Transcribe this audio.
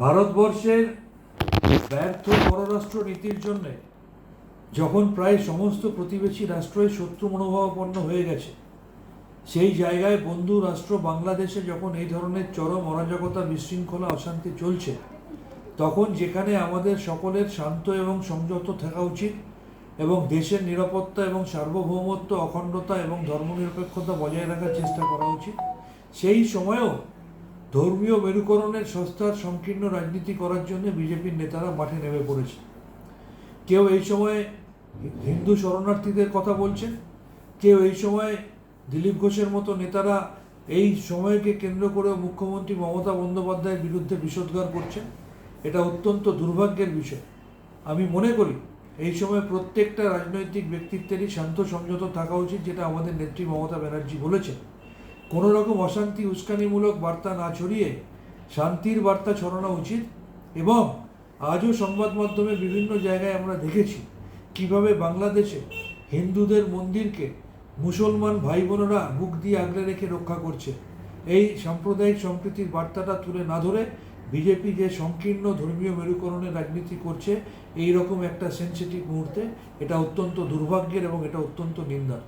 ভারতবর্ষের ব্যর্থ পররাষ্ট্র নীতির জন্য যখন প্রায় সমস্ত প্রতিবেশী রাষ্ট্রই শত্রু মনোভাবাপন্ন হয়ে গেছে, সেই জায়গায় বন্ধু রাষ্ট্র বাংলাদেশে যখন এই ধরনের চরম অরাজকতা, বিশৃঙ্খলা, অশান্তি চলছে, তখন যেখানে আমাদের সকলের শান্ত এবং সংযত থাকা উচিত এবং দেশের নিরাপত্তা এবং সার্বভৌমত্ব, অখণ্ডতা এবং ধর্মনিরপেক্ষতা বজায় রাখার চেষ্টা করা উচিত, সেই সময়েও ধর্মীয় মেরুকরণের সস্তার সংকীর্ণ রাজনীতি করার জন্য বিজেপির নেতারা মাঠে নেমে পড়েছে। কেউ এই সময়ে হিন্দু শরণার্থীদের কথা বলছেন, কেউ এই সময় দিলীপ ঘোষের মতো নেতারা এই সময়কে কেন্দ্র করে মুখ্যমন্ত্রী মমতা বন্দ্যোপাধ্যায়ের বিরুদ্ধে বিষোদ্গার করছেন, এটা অত্যন্ত দুর্ভাগ্যের বিষয়। আমি মনে করি এই সময় প্রত্যেকটা রাজনৈতিক ব্যক্তিত্বেরই শান্ত সংযত থাকা উচিত, যেটা আমাদের নেত্রী মমতা ব্যানার্জি বলেছেন। কোনো রকম অশান্তি, উস্কানিমূলক বার্তা না ছড়িয়ে শান্তির বার্তা ছড়ানো উচিত এবং আজও সংবাদ মাধ্যমে বিভিন্ন জায়গায় আমরা দেখেছি কীভাবে বাংলাদেশে হিন্দুদের মন্দিরকে মুসলমান ভাই বোনেরা বুক দিয়ে আগলে রেখে রক্ষা করছে। এই সাম্প্রদায়িক সম্প্রীতির বার্তাটা তুলে না ধরে বিজেপি যে সংকীর্ণ ধর্মীয় মেরুকরণের রাজনীতি করছে এই রকম একটা সেন্সিটিভ মুহূর্তে এটা অত্যন্ত দুর্ভাগ্যের এবং এটা অত্যন্ত নিন্দার।